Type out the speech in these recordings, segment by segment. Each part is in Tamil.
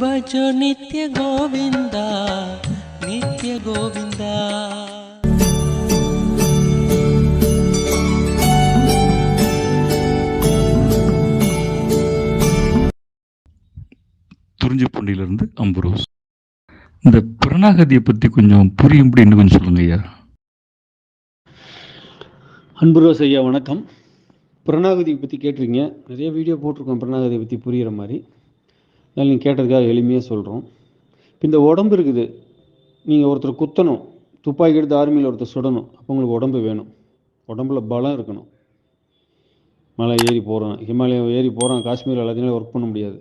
भजो நித்ய கோவிந்தா நித்ய கோவிந்தா குறிஞ்சிப்பூண்டியிலிருந்து அம்புரோஸ். இந்த பிரணாகதியை பற்றி கொஞ்சம் புரியும் இன்னும் கொஞ்சம் சொல்லுங்க ஐயா. அன்புரோஸ் ஐயா வணக்கம். பிரணாகதியை பற்றி கேட்டிருக்கீங்க. நிறைய வீடியோ போட்டிருக்கோம். பிரணாகதியை பற்றி புரியுற மாதிரி. அதனால் நீங்கள் கேட்டதுக்காக எளிமையாக சொல்கிறோம் இப்போ இந்த உடம்பு இருக்குது. நீங்கள் ஒருத்தர் குத்தணும். துப்பாக்கி எடுத்து ஆர்மியில் ஒருத்தர் சுடணும். அப்போ உங்களுக்கு உடம்பு வேணும். உடம்புல பலம் இருக்கணும். மலை ஏறி போகிறான் ஹிமாலயம் ஏறி போகிறான் காஷ்மீர் எல்லாத்தையும் ஒர்க் பண்ண முடியாது.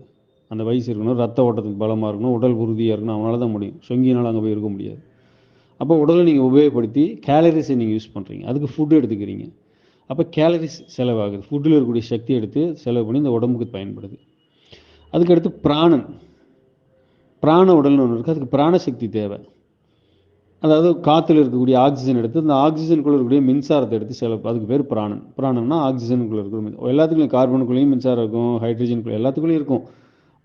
அந்த வயசு இருக்கணும். ரத்த ஓட்டத்துக்கு பலமாக இருக்கணும். உடல் உறுதியாக இருக்கணும். அவனால தான் முடியும். சொங்கினால் அங்கே போய் இருக்க முடியாது. அப்போ உடலை நீங்கள் உபயோகப்படுத்தி கேலரிஸை நீங்கள் யூஸ் பண்ணுறீங்க அதுக்கு ஃபுட்டு எடுத்துக்கிறீங்க. அப்போ கேலரிஸ் செலவாகுது. ஃபுட்டில் இருக்கக்கூடிய சக்தி எடுத்து செலவு பண்ணி இந்த உடம்புக்கு பயன்படுது. அதுக்கடுத்து பிராணன். பிராண உடல்னு ஒன்று இருக்குது அதுக்கு பிராணசக்தி தேவை. அதாவது காற்றுல இருக்கக்கூடிய ஆக்சிஜன் எடுத்து அந்த ஆக்சிஜனுக்குள்ளே இருக்கக்கூடிய மின்சாரத்தை எடுத்து செல அதுக்கு பேர் பிராணன். பிராணம்னா ஆக்சிஜனுக்குள்ளே இருக்கிற எல்லாத்துக்குள்ளேயும் கார்பனுக்குள்ளேயும் மின்சாரம் இருக்கும் ஹைட்ரஜனுக்குள்ளே எல்லாத்துக்குள்ளேயும் இருக்கும்.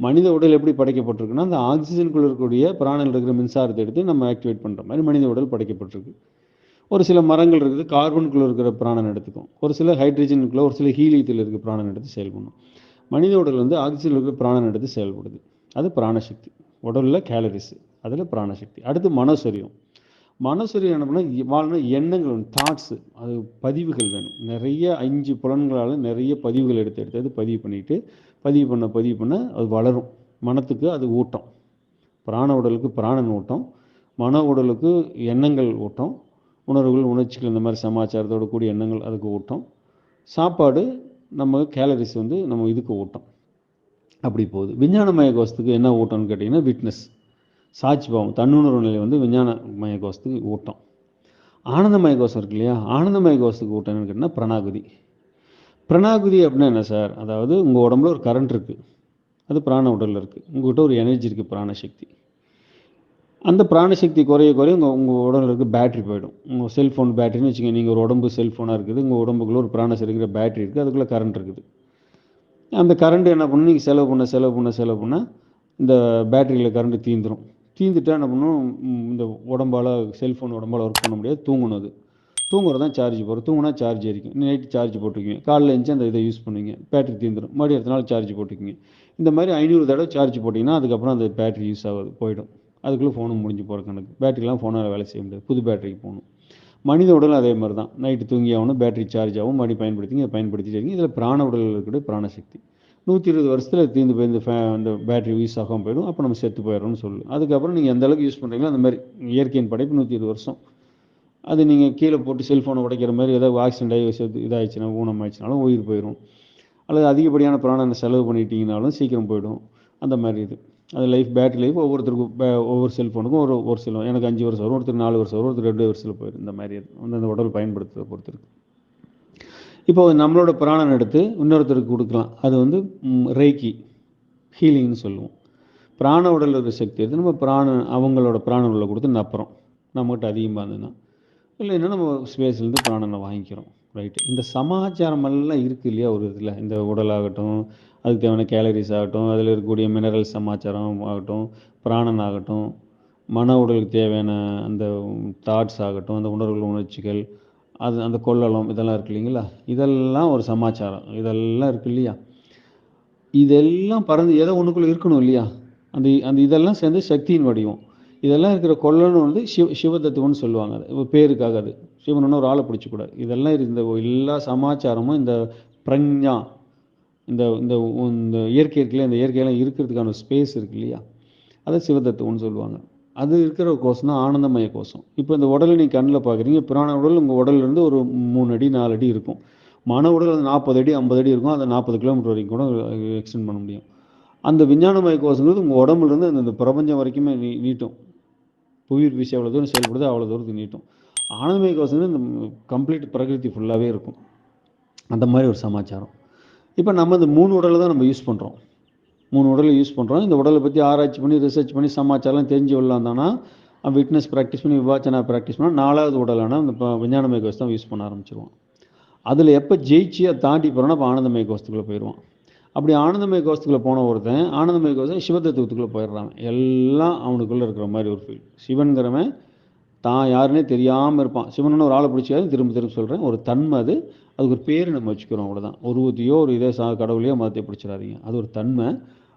மனித உடல் எப்படி படைக்கப்பட்டிருக்குன்னா அந்த ஆக்சிஜனுக்குள்ளே இருக்கக்கூடிய பிராணில் இருக்கிற மின்சாரத்தை எடுத்து நம்ம ஆக்டிவேட் பண்ணுற மாதிரி மனித உடல் படைக்கப்பட்டிருக்கு. ஒரு சில மரங்கள் இருக்குது கார்பனுக்குள்ளே இருக்கிற பிராணன் எடுத்துக்கும். ஒரு சில ஹைட்ரஜனுக்குள்ளே ஒரு சில ஹீலியத்தில் இருக்க பிராணன் எடுத்து செயல்படணும். மனித உடல் வந்து ஆக்சிஜன் இருக்கிற பிராணன் எடுத்து செயல்படுது. அது பிராணசக்தி. உடலில் கேலரிஸ் அதில் பிராணசக்தி. அடுத்து மனசரியம். மனசரியம் என்ன பண்ணால் வாழ்னா எண்ணங்கள் தாட்ஸு அது பதிவுகள் வேணும். நிறைய அஞ்சு புலன்களால் நிறைய பதிவுகள் எடுத்து எடுத்து அது பதிவு பண்ணிட்டு பதிவு பண்ண பதிவு பண்ண அது வளரும். மனத்துக்கு அது ஊட்டம். பிராண உடலுக்கு பிராணன் ஊட்டம். மன உடலுக்கு எண்ணங்கள் ஊட்டம். உணர்வுகள் உணர்ச்சிகள் இந்த மாதிரி சமாச்சாரத்தோடு கூடிய எண்ணங்கள் அதுக்கு ஊட்டம். சாப்பாடு நம்ம கேலரிஸ் வந்து நம்ம இதுக்கு ஊட்டம் அப்படி போகுது. விஞ்ஞானமய கோஷத்துக்கு என்ன ஓட்டம்னு கேட்டிங்கன்னா விட்னஸ் சாட்சி பாவம். தன்னுணர்வு நிலை வந்து விஞ்ஞானமய கோஷத்துக்கு ஊட்டம் ஆனந்தமய கோஷம் இருக்கு இல்லையா? ஆனந்தமய கோஷத்துக்கு ஊட்டம் என்னன்னு கேட்டிங்கன்னா பிரணாகுதி. பிரணாகுதி அப்படின்னா என்ன சார்? அதாவது உங்கள் உடம்புல ஒரு கரண்ட் இருக்குது அது பிராண உடலில் இருக்குது உங்கள்கிட்ட ஒரு எனர்ஜி இருக்குது பிராண சக்தி. அந்த பிராணசக்தி குறைய குறைய உங்கள் உங்கள் உடம்புல இருக்க பேட்டரி போயிடும் உங்கள் செல்ஃபோன் பேட்ரின்னு வச்சுக்கோங்க நீங்கள் ஒரு உடம்பு செல்ஃபோனாக இருக்குது உங்கள் உடம்புக்குள்ள ஒரு பிராணசரிங்கிற பேட்ரி பேட்டரி இருக்குது அதுக்குள்ளே கரண்ட் இருக்குது. அந்த கரண்ட் என்ன பண்ணும்? நீங்கள் செலவு பண்ண செலவு பண்ண செலவு பண்ணால் இந்த பேட்டரியில் கரண்ட் தீந்துடும் தீந்துட்டா என்ன பண்ணும்? இந்த உடம்பால் செல்ஃபோன் உடம்பால் ஒர்க் பண்ண முடியாது. தூங்கணும் அது. தூங்குறது தான் சார்ஜ் போடும் தூங்கினா சார்ஜ் ஏறிக்கும் நைட்டு சார்ஜ் போட்டுக்குவீங்க. காலைல எழுந்துச்சு அந்த இதை யூஸ் பண்ணுவீங்க. பேட்டரி தீந்துடும் மறுபடியும் அடுத்த நாள் சார்ஜ் போட்டுக்குங்க இந்த மாதிரி ஐநூறு தடவை சார்ஜ் போட்டிங்கன்னா அதுக்கப்புறம் அந்த பேட்டரி யூஸ் ஆகுது போயிடும். அதுக்குள்ளே ஃபோனும் முடிஞ்சு போகிற கணக்கு. பேட்டரிலாம் ஃபோனால் வேலை செய்ய முடியாது. புது பேட்டரிக்கு போகணும். மனித உடல் அதே மாதிரி தான். நைட்டு தூங்கி ஆகணும் பேட்டரி சார்ஜ் ஆகும் மறுபடியும் பயன்படுத்திங்க பயன்படுத்திட்டு இருக்கீங்க. இதில் பிராண உடலில் இருக்கக்கூடிய பிராணசக்தி. நூற்றி இருபது வருஷத்தில் தீர்ந்து போய் இந்த ஃபே அந்த பேட்டரி யூஸ் ஆகாமல் போயிடும். அப்போ நம்ம செத்து போயிடும்னு சொல்லு. அதுக்கப்புறம் நீங்கள் எந்த அளவுக்கு யூஸ் பண்ணுறீங்களோ அந்த மாதிரி இயற்கையின் படைப்பு நூற்றி இருபது வருஷம். அது நீங்கள் கீழே போட்டு செல்ஃபோனை உடைக்கிற மாதிரி ஏதாவது ஆக்சிடென்ட் ஆகி செத்து இதாகிடுச்சுனா ஊனம் ஆயிடுச்சுனாலும் உயிர் போயிடும் அல்லது அதிகப்படியான பிராணம் செலவு பண்ணிட்டீங்கனாலும் சீக்கிரம் போயிடும். அந்த மாதிரி இது. அது லைஃப் பேட்டரி லைஃப் ஒவ்வொருத்தருக்கும் ஒவ்வொரு செல்ஃபோனுக்கும் ஒரு ஒரு செல்வம் எனக்கு அஞ்சு வருஷம் வரும் ஒருத்தர் நாலு வருஷம் வரும் ஒருத்தர் ரெண்டு வருஷத்தில் போயிடும். இந்த மாதிரி வந்து அந்த உடல் பயன்படுத்துறதை பொறுத்திருக்கு. இப்போ நம்மளோட பிராணம் எடுத்து இன்னொருத்தருக்கு கொடுக்கலாம். அது வந்து ரேக்கி ஹீலிங்னு சொல்லுவோம். பிராண உடல் இருக்கிற சக்தி எடுத்து நம்ம பிராண அவங்களோட பிராண உள்ள கொடுத்து நப்புறோம். நம்மகிட்ட அதிகமாக இருந்ததுன்னா இல்லைன்னா நம்ம ஸ்பேஸ்லேருந்து பிராணனை வாங்கிக்கிறோம். ரைட்டு இந்த சமாச்சாரம் எல்லாம் இருக்குது இல்லையா ஒரு இதில்? இந்த உடலாகட்டும் அதுக்கு தேவையான கேலரிஸ் ஆகட்டும் அதில் இருக்கக்கூடிய மினரல் சமாச்சாரம் ஆகட்டும் பிராணன் ஆகட்டும் மன உடலுக்கு தேவையான அந்த தாட்ஸ் ஆகட்டும் அந்த உணர்வுகள் உணர்ச்சிகள் அது அந்த கொள்ளளம் இதெல்லாம் இருக்கு இல்லைங்களா? இதெல்லாம் ஒரு சமாச்சாரம். இதெல்லாம் இருக்கு இல்லையா? இதெல்லாம் பறந்து ஏதோ ஒன்றுக்குள்ளே இருக்கணும் இல்லையா? அந்த அந்த இதெல்லாம் சேர்ந்து சக்தியின் வடிவம். இதெல்லாம் இருக்கிற கொள்ளணும் வந்து சிவ சிவதத்துவம்னு சொல்லுவாங்க அது. பேருக்காக அது. சிவனுன்னு ஒரு ஆளை பிடிச்சக்கூடாது. இதெல்லாம் இந்த எல்லா சமாச்சாரமும் இந்த பிரஞ்ஞா இந்த இந்த இந்த இயற்கை இருக்குல்ல இந்த இயற்கையெல்லாம் இருக்கிறதுக்கான ஸ்பேஸ் இருக்கு இல்லையா அதை சிவதத்துவம்னு சொல்லுவாங்க. அது இருக்கிற கோஷம் தான் ஆனந்தமய கோஷம். இப்போ இந்த உடலை நீ கண்ணில் பார்க்குறீங்க பிராண உடல் உங்கள் உடல்லேருந்து ஒரு மூணு அடி நாலு அடி இருக்கும். மன உடல் அது நாற்பது அடி ஐம்பது அடி இருக்கும். அதை நாற்பது கிலோமீட்டர் வரைக்கும் கூட எக்ஸ்டெண்ட் பண்ண முடியும். அந்த விஞ்ஞானமய கோஷங்கிறது உங்கள் உடம்புலேருந்து அந்த பிரபஞ்சம் வரைக்குமே நீ நீட்டும். புவியீர்ப்பு வீசி அவ்வளோ தூரம் செயல்படுது அவ்வளோ தூரத்துக்கு நீட்டும். ஆனந்தமய கோஷங்கிறது இந்த கம்ப்ளீட் பிரகிருதி ஃபுல்லாகவே இருக்கும். அந்த மாதிரி ஒரு சமாச்சாரம். இப்போ நம்ம இந்த மூணு உடலை தான் நம்ம யூஸ் பண்ணுறோம் மூணு உடலை யூஸ் பண்ணுறோம் இந்த உடலை பற்றி ஆராய்ச்சி பண்ணி ரிசர்ச் பண்ணி சமாச்சாரம் தெரிஞ்சு விடலாம்னா விட்னஸ் ப்ராக்டிஸ் பண்ணி விவாச்சனா ப்ராக்டிஸ் பண்ணால் நாலாவது உடலான அந்த இப்போ விஞ்ஞானமய கோஷம் தான் யூஸ் பண்ண ஆரம்பிச்சிருவோம். அதில் எப்போ ஜெயிச்சு அதை தாண்டி போகிறோன்னா அப்போ ஆனந்தமய கோஷத்துக்குள்ளே போயிடுவான் அப்படி ஆனந்தமய கோஷத்துக்குள்ளே போன ஒருத்தன் ஆனந்தமய கோஷம் சிவதத்துவத்துக்குள்ளே போயிடுறான். எல்லாம் அவனுக்குள்ளே இருக்கிற மாதிரி ஒரு ஃபீல் சிவன்கிறவன் தான் யாருன்னே தெரியாமல் இருப்பான். சிவன் ஒரு ஆளை பிடிச்சாலும் திரும்ப திரும்ப சொல்கிறேன் ஒரு தன்மை அது. அதுக்கு ஒரு பேர் நம்ம வச்சுக்கிறோம் அவ்வளோதான் உருவத்தையோ ஒரு இதே சா கடவுளையோ மதத்தை பிடிச்சிடாதீங்க. அது ஒரு தன்மை.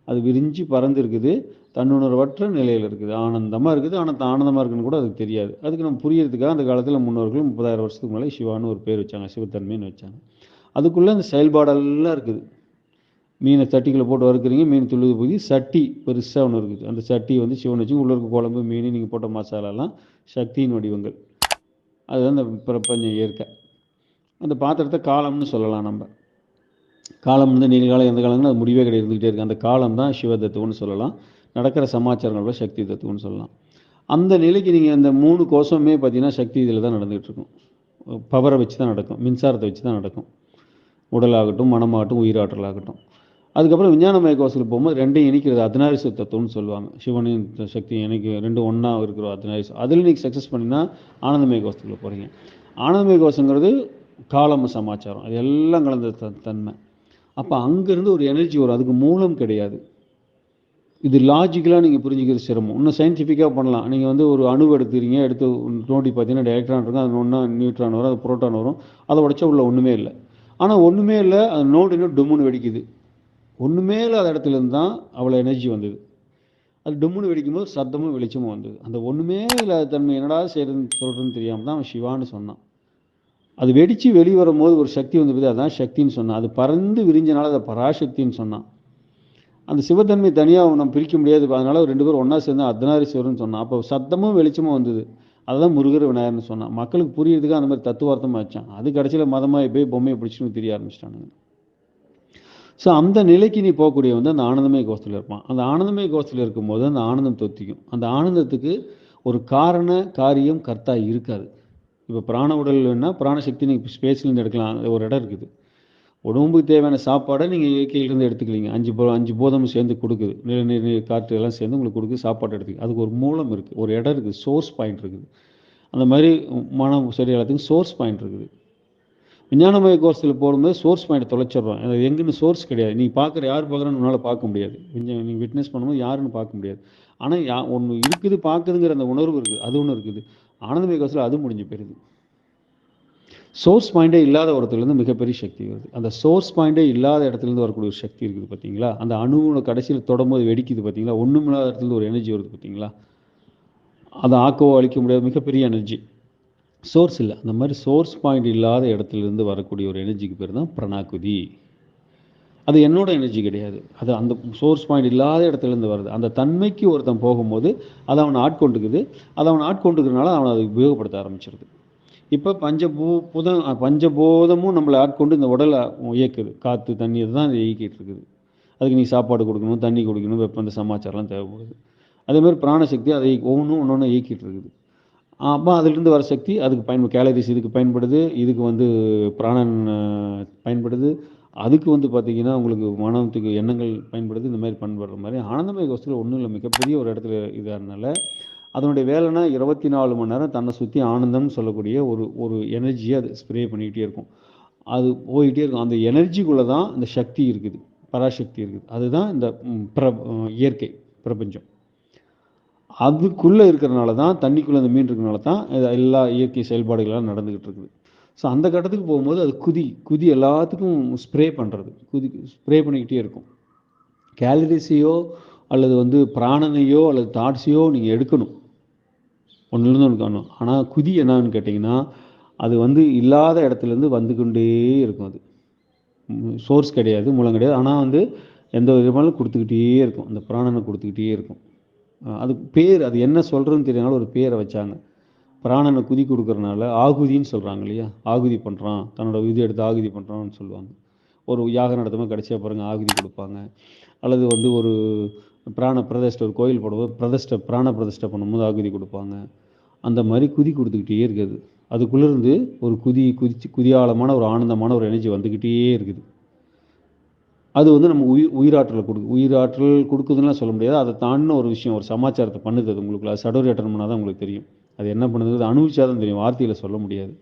அது விரிஞ்சு பறந்து இருக்குது. தன்னுணர்வற்ற நிலையில் இருக்குது. ஆனந்தமாக இருக்குது. ஆனால் ஆனந்தமாக இருக்குன்னு கூட அதுக்கு தெரியாது. அதுக்கு நம்ம புரியறதுக்காக அந்த காலத்தில் முன்னோர்கள் முப்பதாயிரம் வருஷத்துக்கு மேலே சிவான்னு ஒரு பேர் வச்சாங்க. சிவத்தன்மைன்னு வச்சாங்க. அதுக்குள்ளே அந்த செயல்பாடெல்லாம் இருக்குது. மீனை சட்டிக்குள்ளே போட்டு வறுக்கிறீங்க மீன் துள்ளுது போய் சட்டி பெருசாக ஒன்று இருக்குது. அந்த சட்டி வந்து சிவன் வச்சு உள்ள இருக்க குழம்பு மீன் நீங்கள் போட்ட மசாலாலாம் சக்தியின் வடிவங்கள். அதுதான் அந்த பிரபஞ்ச இயற்கை. அந்த பாத்திரத்தை காலம்னு சொல்லலாம் நம்ம. காலம் வந்து நீண்ட காலம் எந்த காலம்னு அது முடிவே கிடையாது இருந்துக்கிட்டே இருக்குது அந்த காலம் தான் சிவ தத்துவம்னு சொல்லலாம். நடக்கிற சமாச்சாரங்களோட சக்தி தத்துவம்னு சொல்லலாம். அந்த நிலைக்கு நீங்கள் அந்த மூணு கோஷமே பார்த்தீங்கன்னா சக்தி இதில் தான் நடந்துகிட்டு இருக்கும். பவரை வச்சு தான் நடக்கும். மின்சாரத்தை வச்சு தான் நடக்கும். உடலாகட்டும் மனமாகட்டும் உயிராற்றல் ஆகட்டும் அதுக்கப்புறம் விஞ்ஞானமய கோஷத்துக்கு போகும்போது ரெண்டையும் இணைக்கிறது அர்த்தநாரிச தத்துவம்னு சொல்லுவாங்க. சிவனையும் சக்தி இணைக்கு ரெண்டும் ஒன்றா இருக்கிற அர்த்தநாரிச அதில் நீங்கள் சக்ஸஸ் பண்ணினா ஆனந்தமய கோஷத்துக்குள்ளே போகிறீங்க ஆனந்தமய கோஷங்கிறது காலம் சமாச்சாரம். அது எல்லாம் கலந்த த தன்மை. அப்போ அங்கேருந்து ஒரு எனர்ஜி வரும். அதுக்கு மூலம் கிடையாது. இது லாஜிக்கலாக நீங்கள் புரிஞ்சுக்கிறது சிரமம். இன்னும் சயின்டிஃபிக்காக பண்ணலாம். நீங்கள் வந்து ஒரு அணு எடுத்துக்கிறீங்க. எடுத்து நோண்டி பார்த்தீங்கன்னா எலக்ட்ரான் இருக்கும். அது ஒன்றா நியூட்ரான் வரும். அது புரோட்டான் வரும். அதை உடச்சா உள்ள ஒன்றுமே இல்லை. ஆனால் ஒன்றுமே இல்லை. அது நோடு இன்னும் டும்முன்னு வெடிக்குது. ஒன்றுமே இல்லாத இடத்துல இருந்து தான் அவ்வளோ எனர்ஜி வந்தது. அது டொம்முன்னு வெடிக்கும் போது சத்தமும் வெளிச்சமும் வந்தது. அந்த ஒன்றுமே இல்லாத தன்மை என்னடா செய்யறதுன்னு சொல்கிறதுன்னு தெரியாமல் தான் அவன் சிவான்னு சொன்னான். அது வெடித்து வெளியே வரும்போது ஒரு சக்தி வந்து போது அதான் சக்தின்னு சொன்னான். அது பறந்து விரிஞ்சனால அதை பராசக்தின்னு சொன்னான். அந்த சிவத்தன்மை தனியாக நம்ம பிரிக்க முடியாது. அதனால ரெண்டு பேரும் ஒன்றா சேர்ந்து அர்த்தநாரீஸ்வரர்னு சொன்னான். அப்போ சத்தமும் வெளிச்சமும் வந்தது. அதுதான் முருகர் விநாயகர்னு சொன்னான். மக்களுக்கு புரியறதுக்கு அந்த மாதிரி தத்துவார்த்தமாக வச்சான். அது கடைசியில் மதமாக போய் பொம்மையை பிடிச்சின்னு தெரிய ஆரம்பிச்சிட்டானுங்க. ஸோ அந்த நிலைக்கு நீ போகக்கூடிய வந்து அந்த ஆனந்தமய கோஷத்தில் இருப்பான். அந்த ஆனந்தமய கோஷத்தில் இருக்கும்போது அந்த ஆனந்தம் தொத்திக்கும். அந்த ஆனந்தத்துக்கு ஒரு காரண காரியம் கர்த்தா இருக்காது இப்போ பிராண உடல்னா பிராணசக்தி நீங்கள் ஸ்பேஸ்லேருந்து எடுக்கலாம். ஒரு இடம் இருக்குது. உடம்புக்கு தேவையான சாப்பாடை நீங்கள் இயற்கையிலேருந்து எடுத்துக்கலீங்க. அஞ்சு போ அஞ்சு போதம் சேர்ந்து கொடுக்குது. நிலநீர் நீர் காற்று எல்லாம் சேர்ந்து உங்களுக்கு கொடுக்குது சாப்பாடு எடுத்துக்க அதுக்கு ஒரு மூலம் இருக்குது ஒரு இடம் இருக்குது. சோர்ஸ் பாயிண்ட் இருக்குது. அந்த மாதிரி மனம் சரி எல்லாத்துக்கும் சோர்ஸ் பாயிண்ட் இருக்குது. விஞ்ஞானமய கோர்ஸில் போடும்போது சோர்ஸ் பாயிண்ட் தொலைச்சிடுறோம். அது எங்கேன்னு சோர்ஸ் கிடையாது. நீ பார்க்குற யார் பார்க்குறன்னு உன்னால் பார்க்க முடியாது. நீங்கள் விட்னஸ் பண்ணும்போது யாருன்னு பார்க்க முடியாது. ஆனால் யா ஒன்று இருக்குது பார்க்குதுங்கிற அந்த உணர்வு இருக்குது. அது ஒன்று இருக்குது. ஆனந்தமய கோஷத்தில் அது முடிஞ்சு போயிடுது சோர்ஸ் பாயிண்டே இல்லாத இடத்துலேருந்து மிகப்பெரிய சக்தி வருது. அந்த சோர்ஸ் பாயிண்டே இல்லாத இடத்துலேருந்து வரக்கூடிய ஒரு சக்தி இருக்குது பார்த்தீங்களா அந்த அணுவோட கடைசியில் தொடரும்போது வெடிக்குது பார்த்தீங்களா ஒன்றும் இல்லாத இடத்துலேருந்து ஒரு எனர்ஜி வருது பார்த்தீங்களா அதை ஆக்கவோ அழிக்க முடியாத மிகப்பெரிய எனர்ஜி சோர்ஸ் இல்லை. அந்த மாதிரி சோர்ஸ் பாயிண்ட் இல்லாத இடத்துலேருந்து வரக்கூடிய ஒரு எனர்ஜிக்கு பேர் தான் பிரணாகுதி. அது என்னோட எனர்ஜி கிடையாது. அது அந்த சோர்ஸ் பாயிண்ட் இல்லாத இடத்துலேருந்து வருது. அந்த தன்மைக்கு ஒருத்தன் போகும்போது அதை அவனை ஆட்கொண்டுக்குது. அதை அவனை ஆட்கொண்டுக்கிறதுனால அவனை அதை உபயோகப்படுத்த ஆரம்பிச்சிருது. இப்போ பஞ்சபூ புதம் பஞ்சபோதமும் நம்மளை ஆட்கொண்டு இந்த உடலை இயக்குது. காற்று தண்ணி தான் இயக்கிட்டு இருக்குது. அதுக்கு நீ சாப்பாடு கொடுக்கணும் தண்ணி குடிக்கணும் வெப்பம் இந்த சமாச்சாரம்லாம் தேவைப்படுது. அதேமாதிரி பிராணசக்தி அதை ஒவ்வொன்றும் ஒன்று ஒன்று இயக்கிட்டு இருக்குது. அப்போ அதுலேருந்து வர சக்தி அதுக்கு பயன் கேலரிஸ் இதுக்கு பயன்படுது. இதுக்கு வந்து பிராணன் பயன்படுது. அதுக்கு வந்து பார்த்தீங்கன்னா உங்களுக்கு மனத்துக்கு எண்ணங்கள் பயன்படுது இந்த மாதிரி பயன்படுற மாதிரி. ஆனந்தமய கோஷத்தில் ஒன்றும் இல்லை மிகப்பெரிய ஒரு இடத்துல இதாகிறனால அதனுடைய வேலைனா இருபத்தி நாலு மணி நேரம் தன்னை சுற்றி ஆனந்தம்னு சொல்லக்கூடிய ஒரு ஒரு எனர்ஜியை அது ஸ்ப்ரே பண்ணிக்கிட்டே இருக்கும். அது போயிட்டே இருக்கும். அந்த எனர்ஜிக்குள்ளே தான் இந்த சக்தி இருக்குது பராசக்தி இருக்குது. அதுதான் இந்த பிர இயற்கை பிரபஞ்சம். அதுக்குள்ளே இருக்கிறனால தான் தண்ணிக்குள்ளே அந்த மீன் இருக்கிறனால தான் எல்லா இயற்கை செயல்பாடுகள்லாம் நடந்துக்கிட்டு இருக்குது. ஸோ அந்த கட்டத்துக்கு போகும்போது அது குதி குதி எல்லாத்துக்கும் ஸ்ப்ரே பண்ணுறது குதி ஸ்ப்ரே பண்ணிக்கிட்டே இருக்கும். கேலரிஸையோ அல்லது வந்து பிராணனையோ அல்லது தாட்ஸையோ நீங்கள் எடுக்கணும். ஒன்றுலேருந்து ஒன்று காணும் ஆனால் குதி என்னான்னு கேட்டிங்கன்னா அது வந்து இல்லாத இடத்துலேருந்து வந்து கொண்டே இருக்கும் அது. சோர்ஸ் கிடையாது மூலம் கிடையாது. ஆனால் வந்து எந்த விதமாலும் கொடுத்துக்கிட்டே இருக்கும். அந்த பிராணனை கொடுத்துக்கிட்டே இருக்கும். அது பேர் அது என்ன சொல்கிறதுன்னு தெரியனால ஒரு பேரை வச்சாங்க. பிராணனை குதி கொடுக்கறனால ஆகுதின்னு சொல்கிறாங்க இல்லையா? ஆகுதி பண்ணுறான் தன்னோட இது எடுத்து ஆகுதி பண்ணுறான்னு சொல்லுவாங்க. ஒரு யாகம் நடத்தும்போது கடைசியாக பாருங்கள் ஆகுதி கொடுப்பாங்க. அல்லது வந்து ஒரு பிராண பிரதிஷ்டை ஒரு கோயில் போடும்போது பிரதிஷ்டை பிராண பிரதிஷ்டை பண்ணும்போது ஆகுதி கொடுப்பாங்க. அந்த மாதிரி குதி கொடுத்துக்கிட்டே இருக்குது. அதுக்குள்ளேருந்து ஒரு குதி குதிச்சு குதியாளமான ஒரு ஆனந்தமான ஒரு எனர்ஜி வந்துக்கிட்டே இருக்குது. அது வந்து நம்ம உயிர் உயிராற்றலை கொடுக்கு உயிராற்றல் கொடுக்குதுன்னா சொல்ல முடியாது. அதை தாண்டின ஒரு விஷயம் ஒரு சமாச்சாரத்தை பண்ணுது அது உங்களுக்கு அது சடோரி அட்டன் பண்ணால் தான் உங்களுக்கு தெரியும். அது என்ன பண்ணுது? அனுபவிச்சாதான் தெரியும். வார்த்தையில் சொல்ல முடியாது.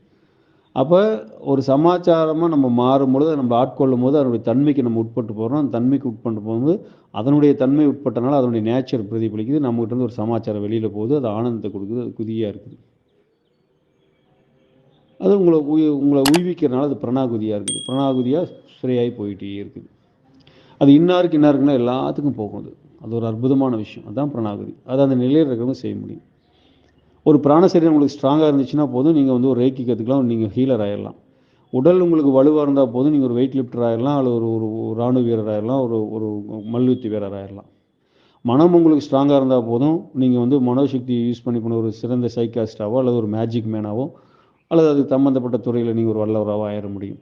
அப்போ ஒரு சமாச்சாரமாக நம்ம மாறும்பொழுது நம்ம ஆட்கொள்ளும் போது அதனுடைய தன்மைக்கு நம்ம உட்பட்டு போகிறோம் அந்த தன்மைக்கு உட்பட்டு போகும்போது அதனுடைய தன்மை உட்பட்டனால அதனுடைய நேச்சர் பிரதிபலிக்குது. நம்மகிட்ட இருந்து ஒரு சமாச்சாரம் வெளியில் போகுது. அது ஆனந்தத்தை கொடுக்குது. அது குதியாக இருக்குது. அது உங்களை உய் உங்களை உய்விக்கிறனால அது பிரணாகுதியாக இருக்குது. பிரணாகுதியாக சிறையாகி போயிட்டே இருக்குது. அது இன்னாருக்கு இன்னாருக்குன்னா எல்லாத்துக்கும் போகும் அது. அது ஒரு அற்புதமான விஷயம். அதுதான் பிரணாகுதி. அது அந்த நிலையில் இருக்கிறவங்க செய்ய முடியும். ஒரு பிராணசரீரம் உங்களுக்கு ஸ்ட்ராங்காக இருந்துச்சுன்னா போதும் நீங்கள் வந்து ஒரு ரேக்கி கற்றுக்கலாம் நீங்கள் ஹீலர் ஆயிடலாம் உடல் உங்களுக்கு வலுவாக இருந்தால் போதும் நீங்கள் ஒரு வெயிட் லிஃப்டர் ஆகிடலாம் அல்லது ஒரு ஒரு ராணுவ வீரர் ஆகிடலாம் ஒரு ஒரு மல்யுத்தி வீரர் ஆகிடலாம் மனம் உங்களுக்கு ஸ்ட்ராங்காக இருந்தால் போதும் நீங்கள் வந்து மனோசக்தியை யூஸ் பண்ணி போன ஒரு சிறந்த சைக்காஸ்டாவோ அல்லது ஒரு மேஜிக் மேனாவோ அல்லது அது சம்மந்தப்பட்ட துறையில் நீங்கள் ஒரு வல்லவராகவோ ஆயிட முடியும்.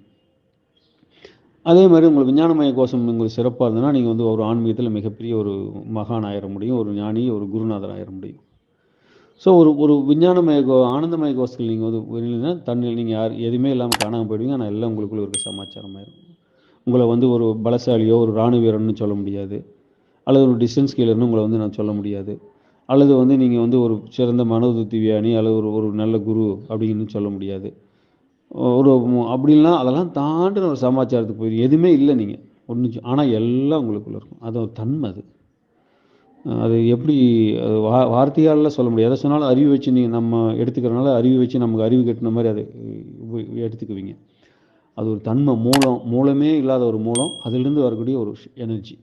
அதே மாதிரி உங்களுக்கு விஞ்ஞானமய கோஷம் உங்களுக்கு சிறப்பாக இருந்ததுன்னா நீங்கள் வந்து ஒரு ஆன்மீகத்தில் மிகப்பெரிய ஒரு மகான் ஆயிட முடியும் ஒரு ஞானி ஒரு குருநாதர் ஆயிட முடியும். ஸோ ஒரு ஒரு விஞ்ஞானமய கோ ஆனந்தமய கோஷத்தில் நீங்கள் வந்து இல்லைன்னா தண்ணியில் நீங்கள் யார் எதுவுமே இல்லாமல் காணாமல் போயிடுவீங்க ஆனால் எல்லாம் உங்களுக்குள்ள இருக்க சமாச்சாரம் ஆயிடும் உங்களை வந்து ஒரு பலசாலியோ ஒரு இராணுவ வீரன்னு சொல்ல முடியாது. அல்லது ஒரு டிஸ்டன்ஸ் கீழர்னு உங்களை வந்து நான் சொல்ல முடியாது. அல்லது வந்து நீங்கள் வந்து ஒரு சிறந்த மனோது திவ்யானி அல்லது ஒரு ஒரு நல்ல குரு அப்படின்னு சொல்ல முடியாது. ஒரு அப்படின்லாம் அதெல்லாம் தாண்டின ஒரு சமாச்சாரத்துக்கு போயிடும் எதுவுமே இல்லை நீங்கள் ஒன்று ஆனால் எல்லாம் உங்களுக்குள்ளே இருக்கும். அது ஒரு தன்மை அது. அது எப்படி அது வா வார்த்தையால் சொல்ல முடியாது. எதை சொன்னாலும் அறிவு வச்சு நீங்கள் நம்ம எடுத்துக்கிறனால அறிவு வச்சு நமக்கு அறிவு கட்டின மாதிரி அதை எடுத்துக்குவீங்க. அது ஒரு தன்மை மூலம் மூலமே இல்லாத ஒரு மூலம் அதிலிருந்து வரக்கூடிய ஒரு எனர்ஜி.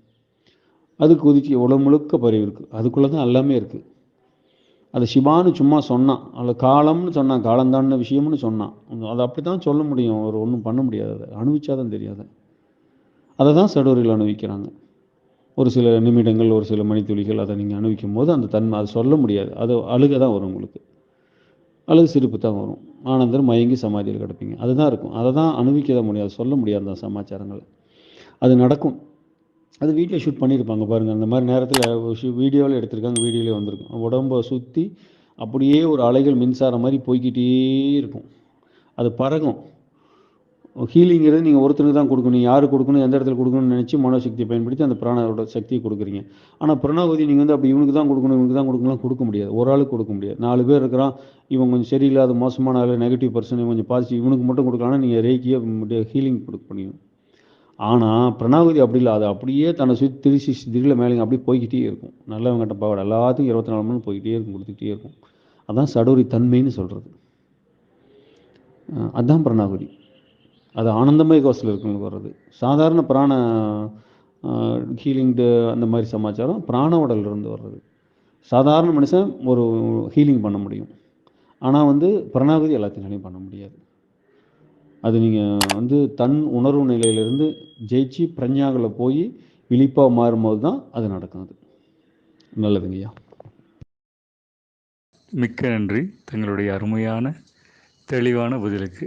அது கொதிச்சு உடம்பு முழுக்க பறிவு இருக்குது அதுக்குள்ளே தான் எல்லாமே இருக்குது அது சிவான்னு சும்மா சொன்னான் அதில் காலம்னு சொன்னான் காலந்தான விஷயம்னு சொன்னான் அதை அப்படி தான் சொல்ல முடியும். ஒரு ஒன்றும் பண்ண முடியாது. அதை அனுபவிச்சாதான் தெரியாது அதை. தான் சடூரில் அனுபவிக்கிறாங்க. ஒரு சில நிமிடங்கள் ஒரு சில மணித்துளிகள் அதை நீங்கள் அனுபவிக்கும் போது அந்த தன்மை அதை சொல்ல முடியாது. அது அழுக தான் வரும் உங்களுக்கு. அல்லது சிரிப்பு தான் வரும். ஆனந்தர் மயங்கி சமாதியில் கிடப்பீங்க. அதுதான் இருக்கும். அதை தான் அனுபவிக்க தான் முடியாது. சொல்ல முடியாது அந்த சமாச்சாரங்கள். அது நடக்கும். அது வீடியோ ஷூட் பண்ணியிருப்பாங்க பாருங்கள் அந்த மாதிரி நேரத்தில் வீடியோவில் எடுத்திருக்காங்க. வீடியோவில் வந்திருக்கும். உடம்பை சுற்றி அப்படியே ஒரு அலைகள் மின்சாரம் மாதிரி போய்கிட்டே இருக்கும். அது பறக்கும் ஹீலிங்கிறது நீங்கள் ஒருத்தருக்கு தான் கொடுக்கணும். யார் கொடுக்கணும் எந்த இடத்துல கொடுக்கணும்னு நினச்சி மனோசக்தியை பயன்படுத்தி அந்த பிராணோட சக்தியை கொடுக்குறீங்க. ஆனால் பிரணாவதி நீங்கள் வந்து அப்படி இவனுக்கு தான் கொடுக்கணும் இவனுக்கு தான் கொடுக்கணும் கொடுக்க முடியாது. ஒரு ஆளுக்கு கொடுக்க முடியாது. நாலு பேர் இருக்கிறான் இவன் கொஞ்சம் சரியில்லாத மோசமான ஆள் நெகட்டிவ் பர்சன் கொஞ்சம் பாசிட்டிவ் இவனுக்கு மட்டும் கொடுக்கலாம்னா நீங்கள் ரேக்கியாக ஹீலிங் கொடுக்க முடியும். ஆனால் பிரணாகுதி அப்படி இல்லை. அது அப்படியே தன்னை சுற்றி திருச்சி திடீர்ல மேலேங்க அப்படியே போய்கிட்டே இருக்கும். நல்லவங்கிட்ட பாவாடை எல்லாத்துக்கும் இருபத்தி நாலு மணி போய்கிட்டே இருக்கும் கொடுத்துக்கிட்டே இருக்கும். அதான் சடூரி தன்மைன்னு சொல்கிறது அதுதான் பிரணாகுதி அது ஆனந்தமய கோஷத்தில் இருக்கவங்களுக்கு வர்றது சாதாரண பிராண ஹீலிங் அந்த மாதிரி சமாச்சாரம் பிராண உடலிருந்து இருந்து வர்றது. சாதாரண மனுஷன் ஒரு ஹீலிங் பண்ண முடியும். ஆனால் வந்து பிரணாகதி எல்லாத்தினாலையும் பண்ண முடியாது. அது நீங்கள் வந்து தன் உணர்வு நிலையிலிருந்து ஜெயிச்சு பிரஞ்ஞாவில் போய் விழிப்பாக மாறும்போது தான் அது நடக்கும் அது நல்லதுங்கய்யா. மிக்க நன்றி. தங்களுடைய அருமையான தெளிவான பதிலுக்கு.